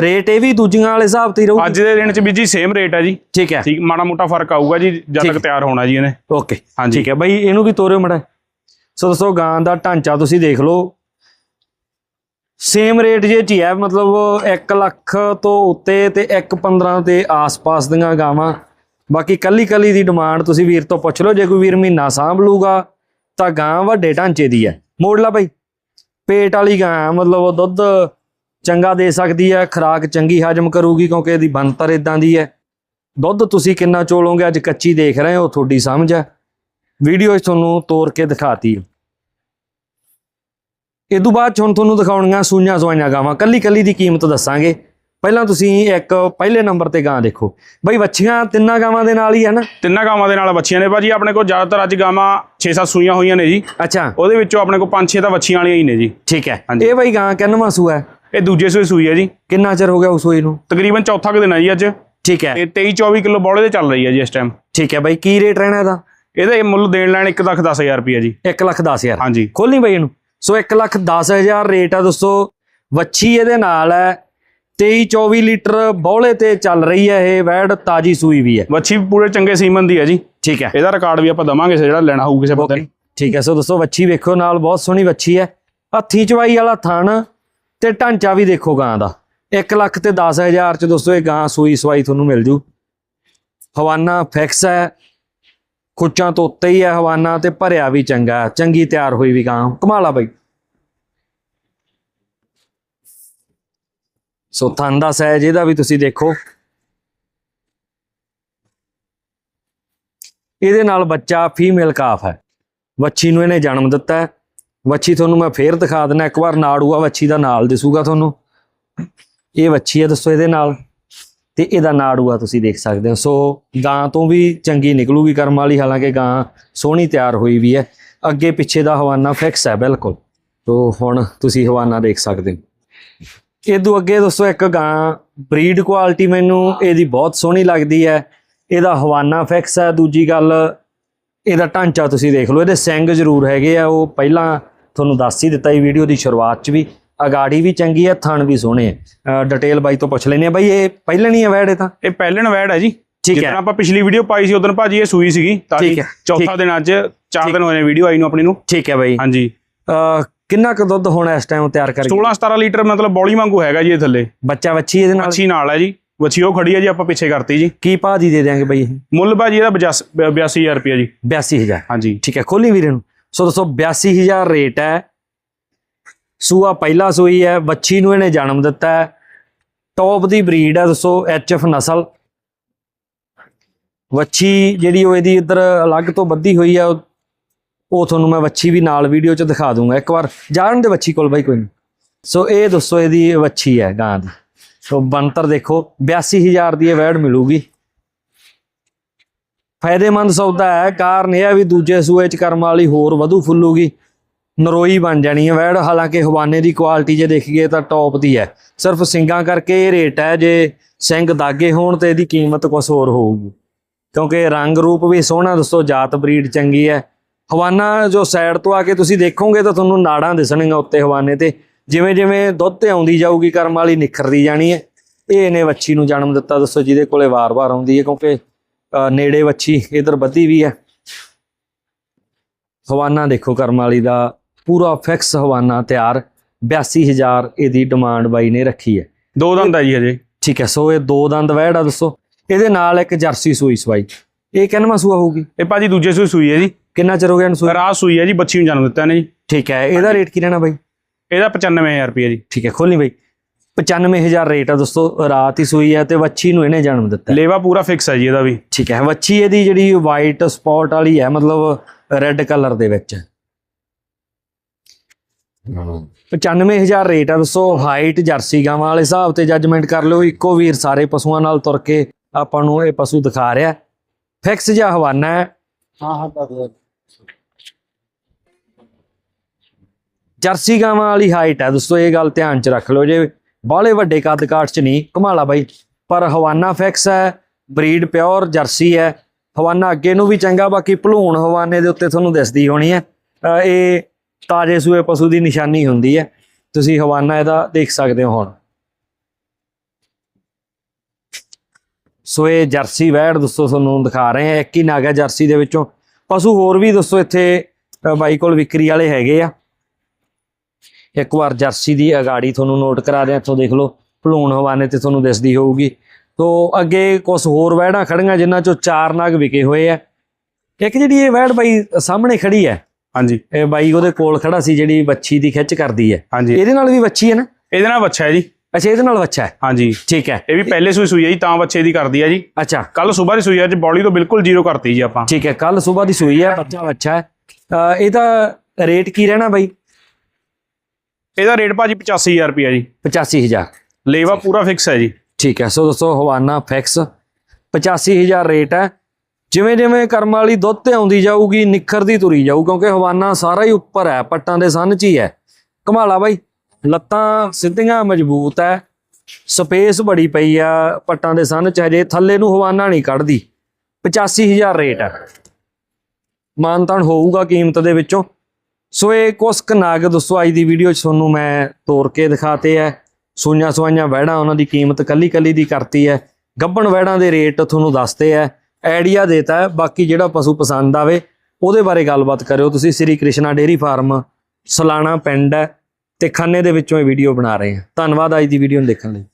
ਰੇਟ ਇਹ ਵੀ ਦੂਜੀਆਂ ਵਾਲੇ ਹਿਸਾਬ ਤੇ ਹੀ ਰਹੂ ਅੱਜ ਦੇ ਦਿਨ ਚ ਵੀ ਜੀ ਸੇਮ ਰੇਟ ਹੈ ਜੀ। ਠੀਕ ਹੈ। ਠੀਕ ਮਾੜਾ ਮੋਟਾ ਫ਼ਰਕ ਆਊਗਾ ਜੀ ਜਦ। ਤੱਕ ਤਿਆਰ ਹੋਣਾ ਜੀ ਇਹਨੇ। ਓਕੇ ਹਾਂਜੀ। ਠੀਕ ਹੈ। ਬਾਈ ਇਹਨੂੰ ਵੀ ਤੋਰਿਓ ਮੜਾ ਸੋ ਦੋਸਤੋ ਗਾਂ ਦਾ ਢਾਂਚਾ ਤੁਸੀਂ ਦੇਖ ਲਓ। ਸੇਮ ਰੇਟ ਜੇ ਚ ਹੀ ਮਤਲਬ 1 ਲੱਖ ਤੋਂ ਉੱਤੇ ਤੇ 1.15 ਦੇ ਆਸ-ਪਾਸ ਦੀਆਂ ਗਾਵਾਂ। ਬਾਕੀ ਕੱਲੀ ਕੱਲੀ ਦੀ ਡਿਮਾਂਡ ਤੁਸੀਂ ਵੀਰ ਤੋਂ ਪੁੱਛ ਲਓ ਜੇ ਕੋਈ ਵੀਰ ਮਹੀਨਾ ਸਾਂਭ ਲੂਗਾ ਤਾਂ ਗਾਂ ਵੱਡੇ ਢਾਂਚੇ ਦੀ ਹੈ। ਮੋੜ ਲਾ ਬਾਈ। ਪੇਟ ਵਾਲੀ ਗਾਂ ਮਤਲਬ ਦੁੱਧ ਚੰਗਾ ਦੇ ਸਕਦੀ ਹੈ ਖਰਾਕ ਚੰਗੀ ਹਜਮ ਕਰੂਗੀ ਕਿਉਂਕਿ ਇਹਦੀ ਬਣਤਰ ਇਦਾਂ ਦੀ ਹੈ। ਦੁੱਧ ਤੁਸੀਂ ਕਿੰਨਾ ਚੋਲੋਗੇ ਅੱਜ ਕੱਚੀ ਦੇਖ ਰਹੇ ਹੋ ਤੁਹਾਡੀ ਸਮਝ ਹੈ। ਵੀਡੀਓ 'ਚ ਤੁਹਾਨੂੰ ਤੋੜ ਕੇ ਦਿਖਾਤੀ ਇਹ ਤੋਂ ਬਾਅਦ ਹੁਣ ਤੁਹਾਨੂੰ ਦਿਖਾਉਣੀਆਂ ਸੂਈਆਂ ਸਵਾਈਆਂ ਗਾਵਾਂ। ਕੱਲੀ ਕੱਲੀ ਦੀ ਕੀਮਤ ਦੱਸਾਂਗੇ। ਪਹਿਲਾਂ ਤੁਸੀਂ ਇੱਕ ਪਹਿਲੇ ਨੰਬਰ ਤੇ ਗਾਂ ਦੇਖੋ। ਬਈ ਵੱਛੀਆਂ ਤਿੰਨਾਂ ਗਾਵਾਂ ਦੇ ਨਾਲ ਹੀ ਹੈ ਨਾ? ਤਿੰਨਾਂ ਗਾਵਾਂ ਦੇ ਨਾਲ ਬੱਚੀਆਂ ਨੇ ਭਾਜੀ। ਆਪਣੇ ਕੋਲ ਜ਼ਿਆਦਾਤਰ ਅੱਜ ਗਾਵਾਂ 6-7 ਸੂਈਆਂ ਹੋਈਆਂ ਨੇ ਜੀ। ਅੱਛਾ। ਉਹਦੇ ਵਿੱਚੋਂ ਆਪਣੇ ਕੋਲ 5-6 ਤਾਂ ਬੱਚੀਆਂ ਵਾਲੀਆਂ ਹੀ ਨੇ ਜੀ। ਠੀਕ ਹੈ। ਇਹ ਬਈ ਗਾਂ ਕਿੰਨਵਾਂ ਸੂਆ ਹੈ? ਇਹ ਦੂਜੇ ਸੂਏ ਸੂਈ ਹੈ ਜੀ। ਕਿੰਨਾ ਚਿਰ ਹੋ ਗਿਆ ਉਸ ਸੂਈ ਨੂੰ? ਤਕਰੀਬਨ ਚੌਥਾ ਕੁ ਦਿਨ ਹੈ ਜੀ ਅੱਜ। ਠੀਕ ਹੈ। ਇਹ 23-24 ਕਿਲੋ ਬੋਲੇ ਦੇ ਚੱਲ ਰਹੀ ਹੈ ਜੀ ਇਸ ਟਾਈਮ ਠੀਕ ਹੈ ਬਈ ਕੀ ਰੇਟ ਰਹਿਣਾ ਇਹਦਾ? ਇਹਦਾ ਇਹ ਮੁੱਲ ਦੇਣ ਲੈਣ 1 ਲੱਖ 10000 ਰੁਪਏ ਜੀ। 1 ਲੱਖ 10 ਹਜ਼ਾਰ। ਹਾਂਜੀ। ਖੋਲੀ ਬਈ ਇਹਨੂੰ। ਸੋ 1 ਲੱਖ 10 ਹਜ਼ਾਰ ਰੇਟ ਆ ਦੋਸਤੋ। ਵੱਛੀ ਇਹਦੇ ਨਾਲ ਹੈ। 23 24 ਲੀਟਰ ਬੌਲੇ ਤੇ ਚੱਲ ਰਹੀ ਹੈ ਇਹ ਵੈੜ ਤਾਜੀ ਸੂਈ ਵੀ ਹੈ। ਵੱਛੀ ਵੀ ਪੂਰੇ ਚੰਗੇ ਸੀਮਨ ਦੀ ਹੈ ਜੀ। ਠੀਕ ਹੈ। ਇਹਦਾ ਰਿਕਾਰਡ ਵੀ ਆਪਾਂ ਦਵਾਂਗੇ ਜਿਹੜਾ ਲੈਣਾ ਹੋਊ ਕਿਸੇ ਬੰਦੇ ਓਕੇ ਨੇ। ਠੀਕ ਹੈ। ਸੋ ਦੋਸਤੋ ਵੱਛੀ ਵੇਖੋ ਨਾਲ ਬਹੁਤ ਸੋਹਣੀ ਵੱਛੀ ਹੈ। ਹੱਥੀ ਚਵਾਈ ਵਾਲਾ ਥਣ। ਤੇ ਢਾਂਚਾ ਵੀ ਦੇਖੋ ਗਾਂ ਦਾ। 1 ਲੱਖ ਤੇ 10 ਹਜ਼ਾਰ ਚ ਦੋਸਤੋ ਇਹ ਗਾਂ ਸੂਈ ਸਵਾਈ ਤੁਹਾਨੂੰ ਮਿਲ ਜੂ। ਹਵਾਨਾ ਫਿਕਸ ਹੈ, ਖੁੱਚਾਂ ਤੋਂ ਉੱਤੇ ਹੀ ਹੈ ਹਵਾਨਾ ਤੇ ਭਰਿਆ ਵੀ ਚੰਗਾ ਚੰਗੀ ਤਿਆਰ ਹੋਈ ਵੀ ਗਾਂ। ਕਮਾਲਾ ਬਈ। ਸੋ ਥਣ ਦਾ ਸਾਈਜ਼ ਇਹਦਾ ਵੀ ਤੁਸੀਂ ਦੇਖੋ। ਇਹਦੇ ਨਾਲ ਬੱਚਾ ਫੀਮੇਲ ਕਾਫ ਹੈ। ਵੱਛੀ ਨੂੰ ਇਹਨੇ ਜਨਮ ਦਿੱਤਾ ਹੈ। ਵੱਛੀ ਤੁਹਾਨੂੰ ਮੈਂ ਫੇਰ ਦਿਖਾ ਦਿੰਦਾ, ਇੱਕ ਵਾਰ ਨਾੜੂਆ ਵੱਛੀ ਦਾ ਨਾਲ ਦਿਸੂਗਾ ਤੁਹਾਨੂੰ। ਇਹ ਵੱਛੀ ਹੈ ਦੱਸੋ ਇਹਦੇ ਨਾਲ। ਤੇ ਇਹਦਾ ਨਾੜੂਆ ਤੁਸੀਂ ਦੇਖ ਸਕਦੇ ਹੋ। ਸੋ ਗਾਂ ਤੋਂ ਵੀ ਚੰਗੀ ਨਿਕਲੂਗੀ ਕਰਮ ਵਾਲੀ, ਹਾਲਾਂਕਿ ਗਾਂ ਸੋਹਣੀ ਤਿਆਰ ਹੋਈ ਵੀ ਹੈ। ਅੱਗੇ ਪਿੱਛੇ ਦਾ ਹਵਾਨਾ ਫਿਕਸ ਹੈ, ਬਿਲਕੁਲ। ਤੋ ਹੁਣ ਤੁਸੀਂ ਹਵਾਨਾ ਦੇਖ ਸਕਦੇ ਹੋ। ਇਦੋਂ ਅੱਗੇ ਦੋਸਤੋ ਇੱਕ ਗਾਂ ਬਰੀਡ ਕੁਆਲਿਟੀ ਮੈਨੂੰ ਇਹਦੀ ਬਹੁਤ ਸੋਹਣੀ ਲੱਗਦੀ ਹੈ। ਇਹਦਾ ਹਵਾਨਾ ਫਿਕਸ ਹੈ। ਦੂਜੀ ਗੱਲ, ਇਹਦਾ ਢਾਂਚਾ ਤੁਸੀਂ ਦੇਖ ਲਓ, ਇਹਦੇ ਸਿੰਗ ਜ਼ਰੂਰ ਹੈਗੇ ਆ। ਉਹ ਪਹਿਲਾਂ ਤੁਹਾਨੂੰ ਦੱਸ ਹੀ ਦਿੱਤਾ ਇਹ ਵੀਡੀਓ ਦੀ ਸ਼ੁਰੂਆਤ 'ਚ ਵੀ। ਅਗਾੜੀ ਵੀ ਚੰਗੀ ਹੈ ਥਣ ਵੀ ਸੋਹਣੇ ਆ। ਡਿਟੇਲ ਬਾਈ ਤੋਂ ਪੁੱਛ ਲੈਨੇ ਆ। ਬਾਈ ਇਹ ਪਹਿਲਾਂ ਨਹੀਂ ਹੈ ਵੈੜ ਇਹ ਤਾਂ? ਇਹ ਪਹਿਲਣ ਵੈੜ ਹੈ ਜੀ। ਠੀਕ ਜਿੱਦਾਂ ਹੈ। ਆਪਾਂ ਪਿਛਲੀ ਵੀਡੀਓ ਪਾਈ ਸੀ ਉਦੋਂ ਭਾਜੀ ਇਹ ਸੂਈ ਸੀਗੀ। ਤਾਂ ਠੀਕ ਹੈ, ਚੌਥਾ। ਦਿਨ ਅੱਜ 4 ਠੀਕ। ਦਿਨ ਹੋਏ ਨੇ ਵੀਡੀਓ ਆਈ ਨੂੰ ਆਪਣੀ ਨੂੰ। ਠੀਕ ਹੈ ਬਾਈ। ਹਾਂਜੀ। ਕਿੰਨਾ ਕੁ ਦੁੱਧ ਹੋਣਾ ਇਸ ਟਾਈਮ ਤਿਆਰ ਕਰਕੇ? 16-17 ਲੀਟਰ ਮਤਲਬ ਬੋਲੀ ਵਾਂਗੂ ਹੈਗਾ ਜੀ ਇਹ ਥੱਲੇ। ਬੱਚਾ ਵੱਛੀ ਇਹਦੇ ਨਾਲ? ਅੱਛੀ ਨਾਲ ਹੈ ਜੀ। ਵੱਛੀ ਉਹ ਖੜੀ ਹੈ ਜੀ ਆਪਾਂ ਪਿੱਛੇ ਕਰਤੀ ਜੀ। ਕੀ ਭਾਅ ਦੀ ਦੇ ਦਿਆਂਗੇ ਬਾਈ ਇਹ? ਮੁੱਲ ਭਾਜੀ ਇਹਦਾ 82000 ਰੁਪਏ ਜੀ। 82000 ਹਾਂਜੀ। ਠੀਕ ਹੈ ਖੋਲੀ ਵੀਰੇ ਨੂੰ? ਸੋ ਦੋਸਤੋ 82000 ਰੇਟ ਹੈ। ਸੂਆ ਪਹਿਲਾ ਸੂਈ ਹੈ ਬੱਚੀ ਨੂੰ ਇਹਨੇ ਜਨਮ ਦਿੱਤਾ ਹੈ। ਟੌਪ ਦੀ ਬਰੀਡ ਹੈ ਦੋਸਤੋ ਐਚਐਫ ਨਸਲ। ਵੱਛੀ ਜਿਹੜੀ ਉਹ ਇਹਦੀ ਇੱਧਰ ਅਲੱਗ ਤੋਂ ਬੱਧੀ ਹੋਈ ਹੈ, ਉਹ ਉਹ ਤੁਹਾਨੂੰ ਮੈਂ ਵੱਛੀ ਵੀ ਨਾਲ ਵੀਡੀਓ 'ਚ ਦਿਖਾ ਦੂੰਗਾ। ਇੱਕ ਵਾਰ ਜਾਣ ਦੇ ਵੱਛੀ ਕੋਲ ਬਾਈ ਕੋਈ ਨਹੀਂ। ਸੋ ਇਹ ਦੋਸਤੋ, ਇਹਦੀ ਵੱਛੀ ਹੈ ਗਾਂ ਦੀ। ਸੋ ਬੰਤਰ ਦੇਖੋ 82000 ਦੀ ਇਹ ਵੈੜ ਮਿਲੂਗੀ। ਫਾਇਦੇਮੰਦ ਸੌਦਾ ਹੈ। ਕਾਰਨ ਇਹ ਹੈ ਵੀ ਦੂਜੇ ਸੂਏ ਚ ਕਰਮ ਵਾਲੀ ਹੋਰ ਵਧੂ ਫੁੱਲੂਗੀ। ਨਰੋਈ ਬਣ ਜਾਣੀ ਹੈ ਵੈੜ। ਹਾਲਾਂਕਿ ਹਵਾਨੇ ਦੀ ਕੁਆਲਿਟੀ ਜੇ ਦੇਖੀਏ ਤਾਂ ਟੌਪ ਦੀ ਹੈ। ਸਿਰਫ ਸਿੰਗਾਂ ਕਰਕੇ ਇਹ ਰੇਟ ਹੈ ਜੇ ਸਿੰਘ ਦਾਗੇ ਹੋਣ ਤੇ ਇਹਦੀ ਕੀਮਤ ਕੁਝ ਹੋਰ ਹੋਊਗੀ। ਕਿਉਂਕਿ ਰੰਗ ਰੂਪ ਵੀ ਸੋਹਣਾ ਦੋਸਤੋ ਜਾਤ ਬਰੀਡ ਚੰਗੀ ਹੈ। ਹਵਾਨਾ ਜੋ ਸਾਈਡ ਤੋਂ ਆ ਕੇ ਤੁਸੀਂ ਦੇਖੋਗੇ ਤਾਂ ਤੁਹਾਨੂੰ ਨਾੜਾਂ ਦਿਸਣਗੀਆਂ ਉੱਤੇ ਹਵਾਨੇ ਤੇ। ਜਿਵੇਂ ਜਿਵੇਂ ਦੁੱਧ ਤੇ ਆਉਂਦੀ ਜਾਊਗੀ, ਕਰਮ ਵਾਲੀ ਨਿਖਰਦੀ ਜਾਣੀ ਹੈ। ਇਹ ਇਹਨੇ ਵੱਛੀ ਨੂੰ ਜਨਮ ਦਿੱਤਾ, ਦੱਸੋ ਜਿਹਦੇ ਕੋਲੇ ਵਾਰ-ਵਾਰ ਆਉਂਦੀ ਹੈ ਕਿਉਂਕਿ ਨੇੜੇ ਵੱਛੀ ਇਧਰ ਬੱਧੀ ਵੀ ਹੈ। ਹਵਾਨਾ ਦੇਖੋ ਕਰਮ ਵਾਲੀ ਦਾ ਪੂਰਾ ਫਿਕਸ ਹਵਾਨਾ ਤਿਆਰ। 82000 ਇਹਦੀ ਡਿਮਾਂਡ ਬਾਈ ਨੇ ਰੱਖੀ ਹੈ। ਦੋ ਦੰਦ ਹੈ ਜੀ ਹਜੇ। ਠੀਕ ਹੈ ਸੋ ਇਹ ਦੋ ਦੰਦ ਵਹਿੜ ਆ ਦੱਸੋ। ਇਹਦੇ ਨਾਲ ਇੱਕ ਜਰਸੀ ਸੂਈ ਸਵਾਈ। ਇਹ ਕਿੰਨਵਾਂ ਸੂਆ ਹੋਊਗੀ? ਇਹ ਭਾਜੀ ਦੂਜੇ ਸੂਈ ਸੂਈ ਹੈ ਜੀ। ਕਿੰਨਾ ਚਿਰ ਹੋ ਗਿਆ ਇਹਨੂੰ ਸੂਈ? ਰਾਤ ਸੂਈ ਹੈ ਜੀ ਬੱਚੀ ਨੂੰ ਜਨਮ ਦਿੱਤਾ ਨੇ ਜੀ। ਠੀਕ ਹੈ ਇਹਦਾ ਰੇਟ ਕੀ ਰਹਿਣਾ ਬਾਈ? ਇਹਦਾ 95000 ਰੁਪਏ ਜੀ। ਠੀਕ ਹੈ ਖੋਲਣੀ ਬਾਈ। 95000 ਰੇਟ ਆ ਦੋਸਤੋ ਰਾਤ ਹੀ ਸੂਈ ਹੈ ਤੇ ਵੱਛੀ ਨੂੰ ਇਹਨੇ ਜਨਮ ਦਿੱਤਾ। ਲੇਵਾ ਪੂਰਾ ਫਿਕਸ ਹੈ ਜੀ ਇਹਦਾ ਵੀ। ਠੀਕ ਹੈ ਵੱਛੀ ਇਹਦੀ ਜਿਹੜੀ ਵਾਈਟ ਸਪੌਟ ਵਾਲੀ ਹੈ ਮਤਲਬ ਰੈੱਡ ਕਲਰ ਦੇ ਵਿੱਚ। 95000 ਰੇਟ ਆ ਦੋਸਤੋ ਹਾਈਟ ਜਰਸੀ ਗਾਵਾਂ ਵਾਲੇ ਹਿਸਾਬ ਤੇ ਜੱਜਮੈਂਟ ਕਰ ਲਿਓ ਇੱਕੋ ਵੀਰ ਸਾਰੇ ਪਸ਼ੂਆਂ ਨਾਲ ਤੁਰ ਕੇ ਆਪਾਂ ਨੂੰ ਇਹ ਪਸ਼ੂ ਦਿਖਾ ਰਿਹਾ। ਫਿਕਸ ਜਿਹਾ ਹਵਾਨਾ ਹੈ। ਹਾਂ ਹਾਂ ਦੱਸ ਜਰਸੀ ਗਾਵਾਂ ਵਾਲੀ ਹਾਈਟ ਹੈ ਦੋਸਤੋ ਇਹ ਗੱਲ ਧਿਆਨ ਚ ਰੱਖ ਲਓ ਜੇ ਬਾਹਲੇ ਵੱਡੇ ਕੱਦ ਕਾਠ ਚ ਨਹੀਂ ਕਮਾਲਾ ਬਾਈ। ਪਰ ਹਵਾਨਾ ਫਿਕਸ ਹੈ, ਬਰੀਡ ਪਿਓਰ, ਜਰਸੀ ਹੈ। ਹਵਾਨਾ ਅੱਗੇ ਨੂੰ ਵੀ ਚੰਗਾ, ਬਾਕੀ ਭਲੂਣ ਹਵਾਨੇ ਦੇ ਉੱਤੇ ਤੁਹਾਨੂੰ ਦਿਸਦੀ ਹੋਣੀ ਹੈ। ਇਹ ਤਾਜੇ ਸੂਏ ਪਸ਼ੂ ਦੀ ਨਿਸ਼ਾਨੀ ਹੁੰਦੀ ਹੈ। ਤੁਸੀਂ ਹਵਾਨਾ ਇਹਦਾ ਦੇਖ ਸਕਦੇ ਹੋ ਹੁਣ। ਸੋ ਇਹ ਜਰਸੀ ਵੈੜ ਦੋਸਤੋ ਤੁਹਾਨੂੰ ਦਿਖਾ ਰਹੇ ਹਾਂ। ਇੱਕ ਹੀ ਨਾਗਾ ਜਰਸੀ ਦੇ ਵਿੱਚੋਂ। ਪਸ਼ੂ ਹੋਰ ਵੀ ਦੋਸਤੋ ਇੱਥੇ ਬਾਈ ਕੋਲ ਵਿਕਰੀ ਵਾਲੇ ਹੈਗੇ ਆ। ਇੱਕ ਵਾਰ ਜਰਸੀ ਦੀ ਅਗਾੜੀ ਤੁਹਾਨੂੰ ਨੋਟ ਕਰਾ ਦਿਆਂ ਇੱਥੋਂ ਦੇਖ ਲਓ ਭਲੂਣ ਹਵਾਨੇ ਤੇ ਤੁਹਾਨੂੰ ਦਿਸਦੀ ਹੋਊਗੀ। ਤੋ ਅੱਗੇ ਕੁਝ ਹੋਰ ਵੈੜਾਂ ਖੜੀਆਂ ਜਿਨ੍ਹਾਂ ਚੋਂ ਚਾਰ ਨਾਗ ਵਿਕੇ ਹੋਏ ਆ। ਇੱਕ ਜਿਹੜੀ ਇਹ ਵੈੜ ਬਾਈ ਸਾਹਮਣੇ ਖੜੀ ਹੈ ਹਾਂਜੀ। ਇਹ ਬਾਈ ਉਹਦੇ ਕੋਲ ਖੜਾ ਸੀ ਜਿਹੜੀ ਬੱਚੀ ਦੀ ਖਿੱਚ ਕਰਦੀ ਹੈ। ਹਾਂਜੀ। ਇਹਦੇ ਨਾਲ ਵੀ ਬੱਚੀ ਹੈ ਨਾ? ਇਹਦੇ ਨਾਲ ਬੱਚਾ ਹੈ ਜੀ। ਅੱਛਾ ਇਹਦੇ ਨਾਲ ਬੱਚਾ ਹੈ? ਹਾਂਜੀ। ਠੀਕ ਹੈ। ਇਹ ਵੀ ਪਹਿਲੇ ਸੂਈ ਸੂਈ ਹੈ ਜੀ ਤਾਂ ਬੱਚੇ ਦੀ ਕਰਦੀ ਹੈ ਜੀ। ਅੱਛਾ। ਕੱਲ ਸਵੇਰ ਦੀ ਸੂਈ ਹੈ ਅੱਜ ਬੋਡੀ ਤੋਂ ਬਿਲਕੁਲ ਜ਼ੀਰੋ ਕਰਤੀ ਜੀ ਆਪਾਂ। ਠੀਕ ਹੈ ਕੱਲ ਸਵੇਰ ਦੀ ਸੂਈ ਹੈ ਬੱਚਾ ਅੱਛਾ ਹੈ। ਇਹਦਾ ਰੇਟ ਕੀ ਰਹਿਣਾ ਬਾਈ? ਇਹਦਾ ਰੇਟ ਭਾਜੀ 85000 ਰੁਪਿਆ ਜੀ। 85000 ਲੇਵਾ ਪੂਰਾ ਫਿਕਸ ਹੈ ਜੀ। ਠੀਕ ਹੈ ਸੋ ਦੋਸਤੋ ਹਵਾਨਾ ਫਿਕਸ 85000 ਰੇਟ ਹੈ। ਜਿਵੇਂ ਜਿਵੇਂ ਕਰਮ ਵਾਲੀ ਦੁੱਧ ਤੇ ਆਉਂਦੀ ਜਾਊਗੀ ਨਿਖਰਦੀ ਤੁਰੀ ਜਾਊ ਕਿਉਂਕਿ ਹਵਾਨਾ ਸਾਰਾ ਹੀ ਉੱਪਰ ਹੈ ਪੱਟਾਂ ਦੇ ਸੰਨ ਚ ਹੀ ਹੈ। ਕਮਾਲਾ ਬਾਈ ਲੱਤਾਂ ਸਿੱਧੀਆਂ ਮਜ਼ਬੂਤ ਹੈ। ਸਪੇਸ ਬੜੀ ਪਈ ਆ ਪੱਟਾਂ ਦੇ ਸੰਨ ਚ ਹਜੇ ਥੱਲੇ ਨੂੰ ਹਵਾਨਾ ਨਹੀਂ ਕੱਢਦੀ। 85000 ਰੇਟ ਹੈ। ਮਾਨਤਾਨ ਹੋਊਗਾ ਕੀਮਤ ਦੇ ਵਿੱਚੋਂ। ਸੋ ਇਹ ਕੁਛ ਕੁ ਨਗ ਦੋਸਤੋ ਅੱਜ ਦੀ ਵੀਡੀਓ 'ਚ ਤੁਹਾਨੂੰ ਮੈਂ ਤੋੜ ਕੇ ਦਿਖਾਤੇ ਹੈ ਸੂਈਆਂ ਸਵਾਈਆਂ ਵਹਿੜਾਂ ਉਹਨਾਂ ਦੀ ਕੀਮਤ ਕੱਲੀ ਕੱਲੀ ਦੀ ਕਰਤੀ ਹੈ। ਗੱਬਣ ਵਹਿੜਾਂ ਦੇ ਰੇਟ ਤੁਹਾਨੂੰ ਦੱਸਦੇ ਹੈ ਆਈਡੀਆ ਦੇਤਾ ਹੈ, ਬਾਕੀ ਜਿਹੜਾ ਪਸ਼ੂ ਪਸੰਦ ਆਵੇ, ਉਹਦੇ ਬਾਰੇ ਗੱਲਬਾਤ ਕਰਿਓ। ਤੁਸੀਂ ਸ੍ਰੀ ਕ੍ਰਿਸ਼ਨਾ ਡੇਰੀ ਫਾਰਮ, ਸਲਾਣਾ ਪਿੰਡ ਹੈ ਤੇ ਖੰਨੇ ਦੇ ਵਿੱਚੋਂ ਇਹ ਵੀਡੀਓ ਬਣਾ ਰਹੇ ਹਾਂ। ਧੰਨਵਾਦ ਅੱਜ ਦੀ ਵੀਡੀਓ ਨੂੰ ਦੇਖਣ ਲਈ।